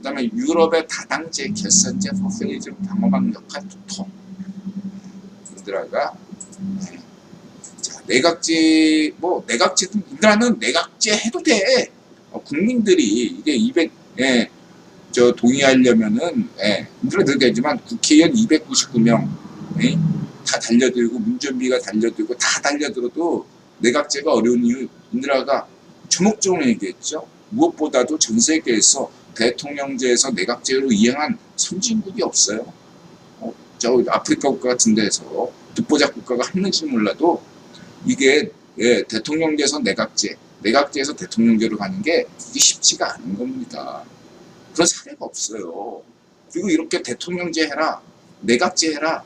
그 다음에 유럽의 다당제 결선제 포퓰리즘 방어막 역할 두통 인드라가 네. 자 내각제 뭐 내각제도 인드라는 내각제 해도 돼 어, 국민들이 이게 200 예, 저 동의하려면은 예, 인드라 들어가지만 국회의원 299명 예, 다 달려들고 문전비가 달려들고 다 달려들어도 내각제가 어려운 이유 인드라가 조목조목 얘기했죠. 무엇보다도 전 세계에서 대통령제에서 내각제로 이행한 선진국이 없어요. 어, 저 아프리카 국가 같은 데서 듣보잡 국가가 했는지 몰라도 이게 예, 대통령제에서 내각제, 내각제에서 대통령제로 가는 게 이게 쉽지가 않은 겁니다. 그런 사례가 없어요. 그리고 이렇게 대통령제 해라, 내각제 해라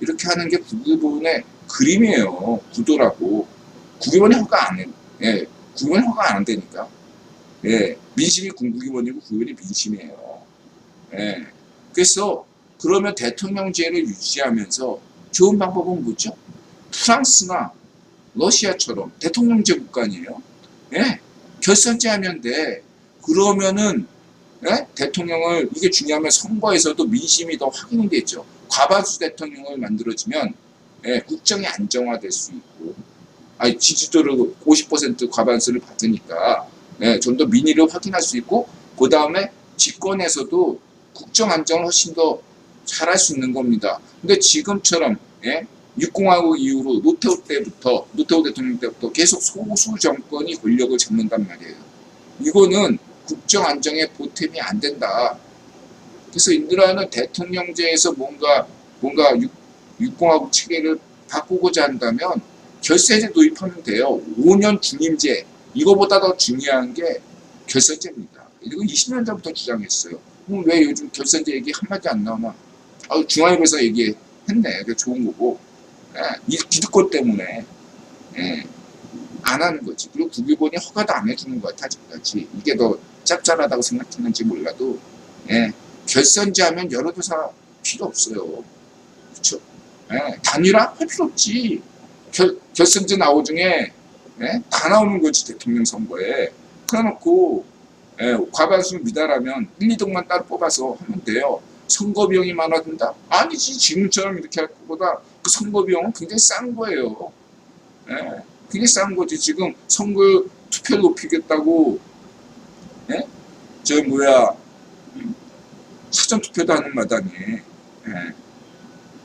이렇게 하는 게 국유본의 그림이에요. 구도라고. 국유본이 허가 안 해. 예, 국유본이 허가 안 되니까. 예, 민심이 국유본이고 국유본이 민심이에요. 예, 그래서 그러면 대통령제를 유지하면서 좋은 방법은 뭐죠? 프랑스나 러시아처럼 대통령제 국가 아니에요? 예, 결선제 하면 돼. 그러면은 예? 대통령을 이게 중요하면 선거에서도 민심이 더 확인이 되죠. 과반수 대통령을 만들어지면 예, 국정이 안정화될 수 있고 아니, 지지도를 50% 과반수를 받으니까 예, 좀더 민의를 확인할 수 있고 그 다음에 집권에서도 국정 안정을 훨씬 더 잘할 수 있는 겁니다. 근데 지금처럼 예, 육공화국 이후로 노태우 때부터 노태우 대통령 때부터 계속 소수 정권이 권력을 잡는단 말이에요. 이거는 국정 안정에 보탬이 안 된다. 그래서 인드라는 대통령제에서 뭔가 뭔가 육, 육공화국 체계를 바꾸고자 한다면 결세제 도입하면 돼요. 5년 중임제 이거보다 더 중요한 게 결선제입니다. 이거 20년 전부터 주장했어요. 그럼 왜 요즘 결선제 얘기 한마디 안 나오나? 아, 중앙일보에서 얘기했네. 그 좋은 거고. 예, 이 기득권 때문에 예, 안 하는 거지. 그리고 국유본이 허가도 안 해주는 것 같아 아직까지. 이게 더 짭짤하다고 생각했는지 몰라도 예, 결선제 하면 여론조사 필요 없어요. 그렇죠? 예, 단일화 할 필요 없지. 결, 결선제 나오 중에 예, 다 나오는 거지 대통령 선거에. 그래놓고 예, 과반수 미달하면 1, 2등만 따로 뽑아서 하면 돼요. 선거 비용이 많아진다? 아니지. 지금처럼 이렇게 할 것보다 그 선거 비용은 굉장히 싼 거예요. 예, 굉장히 싼 거지. 지금 선거 투표를 높이겠다고 예? 저 뭐야 음, 사전 투표도 하는 마당에 예,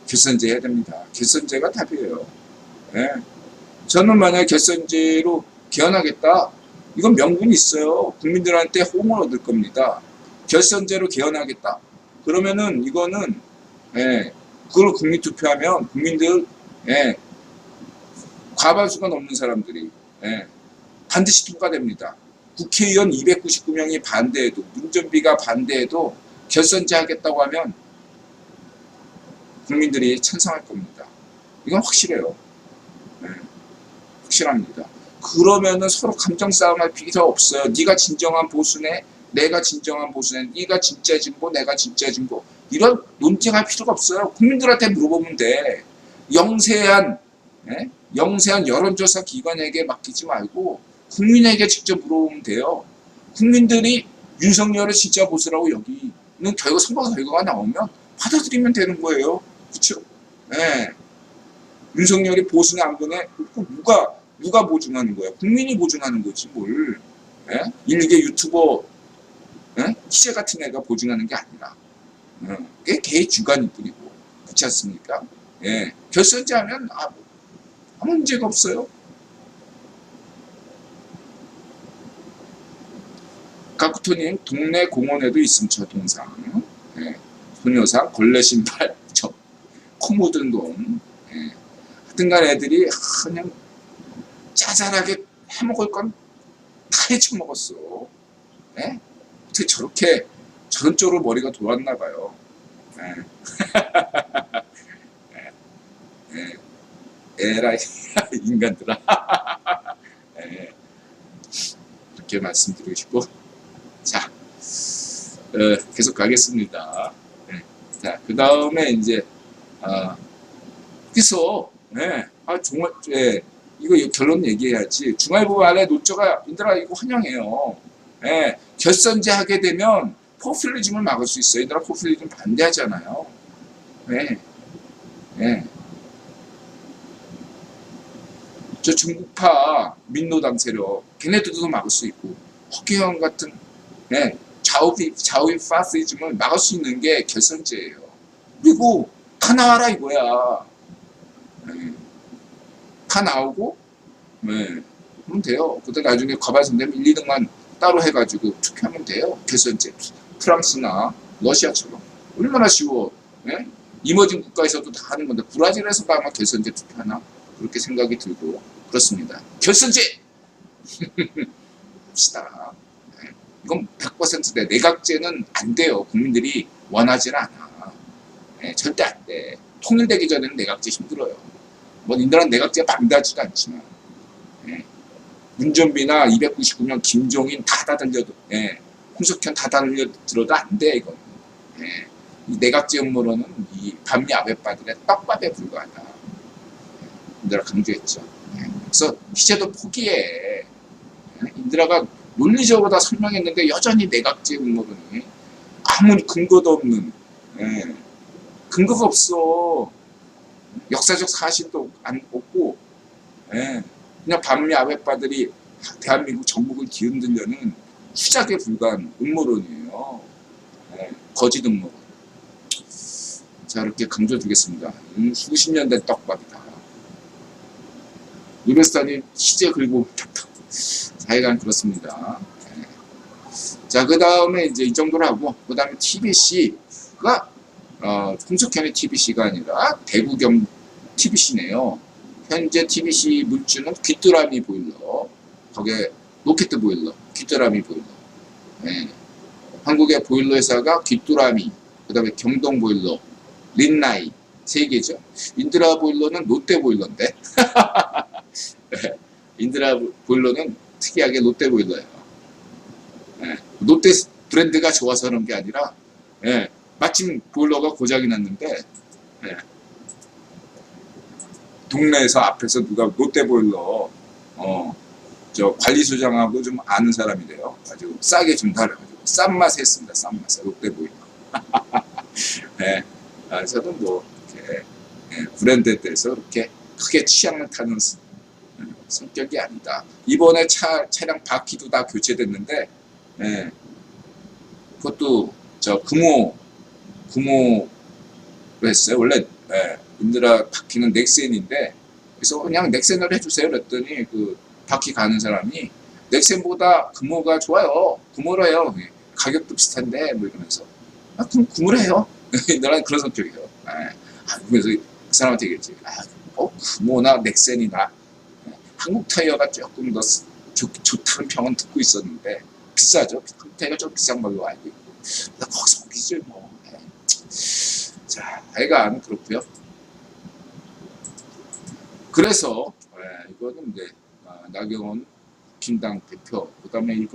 결선제 해야 됩니다. 결선제가 답이에요. 예. 저는 만약 결선제로 개헌하겠다. 이건 명분이 있어요. 국민들한테 호응을 얻을 겁니다. 결선제로 개헌하겠다. 그러면은 이거는 예, 그걸 국민 투표하면 국민들 예, 과반수가 넘는 사람들이 예, 반드시 통과됩니다. 국회의원 299명이 반대해도 문전비가 반대해도 결선제 하겠다고 하면 국민들이 찬성할 겁니다. 이건 확실해요. 네, 확실합니다. 그러면은 서로 감정 싸움할 필요 없어요. 네가 진정한 보수네, 내가 진정한 보수네, 네가 진짜 진보, 내가 진짜 진보 이런 논쟁할 필요가 없어요. 국민들한테 물어보면 돼. 영세한 예? 영세한 여론조사 기관에게 맡기지 말고 국민에게 직접 물어보면 돼요. 국민들이 윤석열을 진짜 보수라고 여기는 결과 선거 결과가 나오면 받아들이면 되는 거예요. 그렇죠? 예. 윤석열이 보수네 안 보네? 그 누가 누가 보증하는 거야? 국민이 보증하는 거지 뭘? 예? 일개 유튜버 예? 기자 같은 애가 보증하는 게 아니라 어, 그게 개 주관일 뿐이고 그렇지 않습니까? 예. 결선제 하면 아, 아무 문제가 없어요. 가쿠토님 동네 공원에도 있음 저 동상 예. 소녀상 걸레 신발 저 코모든 돈 예. 하여튼간 애들이 그냥 짜잘하게 해먹을 건다 해쳐먹었어 예? 어떻게 저렇게 저런 쪽으로 머리가 돌았나 봐요 예. 예. 에라이 인간들아 예. 이렇게 말씀드리고 싶고 자 어, 계속 가겠습니다 예. 자그 다음에 이제 아, 그래서 예. 아 정말 예. 이거 결론 얘기해야지 중앙일보 안에 노조가 인들아 이거 환영해요 예. 결선제 하게 되면 포퓰리즘을 막을 수 있어요. 얘들아 포퓰리즘 반대하잖아요. 네. 네. 저 중국파 민노당 세력 걔네들도 막을 수 있고 허경영 같은 네, 좌우비 좌우인 파시즘을 막을 수 있는 게 결선제예요. 그리고 다 나와라 이거야. 네. 다 나오고 네. 그럼 돼요. 그때 나중에 과반선 되면 1, 2등만 따로 해가지고 투표하면 돼요. 결선제. 프랑스나 러시아처럼 얼마나 쉬워. 네? 이머징 국가에서도 다 하는 건데 브라질에서도 아마 결선제 투표하나 그렇게 생각이 들고 그렇습니다. 결선제 합시다. 네. 이건 100%대 내각제는 안 돼요. 국민들이 원하지는 않아. 네, 절대 안 돼. 통일되기 전에는 내각제 힘들어요. 뭐 인들은 내각제 반대하지도 않지만 예. 문전비나 299년 김종인 다 다들려도 예. 홍석현 다 다들려들어도 안 돼 이건 예. 이 내각제 음모론은 이 반미 아베빠들의 떡밥에 불과하다 예. 인들아 강조했죠 예. 그래서 희재도 포기해 예. 인들아가 논리적으로 다 설명했는데 여전히 내각제 음모론이 아무 근거도 없는 예. 근거가 없어 역사적 사실도 안 없고 예, 그냥 반미 아베빠들이 대한민국 전국을 뒤흔들려는 수작에 불과한 음모론이에요. 예, 거짓 음모론. 자 이렇게 강조드리겠습니다. 음, 수십 년 된 떡밥이다. 누베스탄이 시제 긁고 사회관 그렇습니다. 예. 자그 다음에 이제 이 정도로 하고 그 다음에 TBC가 어, 홍석현의 TBC가 아니라 대구경 TBC네요. 현재 TBC 물주는 귀뚜라미 보일러, 거기에 로켓 보일러, 귀뚜라미 보일러. 예. 한국의 보일러 회사가 귀뚜라미, 그 다음에 경동 보일러, 린나이 세 개죠. 인드라 보일러는 롯데 보일러인데, 예. 인드라 보일러는 특이하게 롯데 보일러예요. 예. 롯데 브랜드가 좋아서 그런 게 아니라, 예. 마침 보일러가 고장이 났는데 예. 동네에서 앞에서 누가 롯데 보일러 어 저 관리소장하고 좀 아는 사람이래요. 아주 싸게 준다 그래가지고 싼 맛에 했습니다. 싼 맛에 롯데 보일러. 예. 아, 저는 뭐 이렇게 예, 브랜드에 대해서 그렇게 크게 취향을 타는 스- 음, 성격이 아니다. 이번에 차 차량 바퀴도 다 교체됐는데 예. 그것도 저 금호 구모로 했어요. 원래 예, 인드라 바퀴는 넥센인데 그래서 그냥 넥센을 해주세요. 그랬더니 그 바퀴 가는 사람이 넥센보다 금호가 좋아요. 구모로 해요. 예, 가격도 비슷한데 뭐 이러면서 아 그럼 구모로 해요. 나는 그런 성격이에요. 예. 아, 그래서 그 사람한테 얘기했지. 아, 어 구모나 넥센이나 예, 한국 타이어가 조금 더 쓰- 좋, 좋다는 평은 듣고 있었는데 비싸죠. 한국 타이어가 좀 비싼 걸로 알고 있고 그래서 거기서 거기지 뭐. 예. 자, 하여간 그렇고요. 그래서 예, 이거는 이제 아, 나경원 김당 대표 그 다음에 이거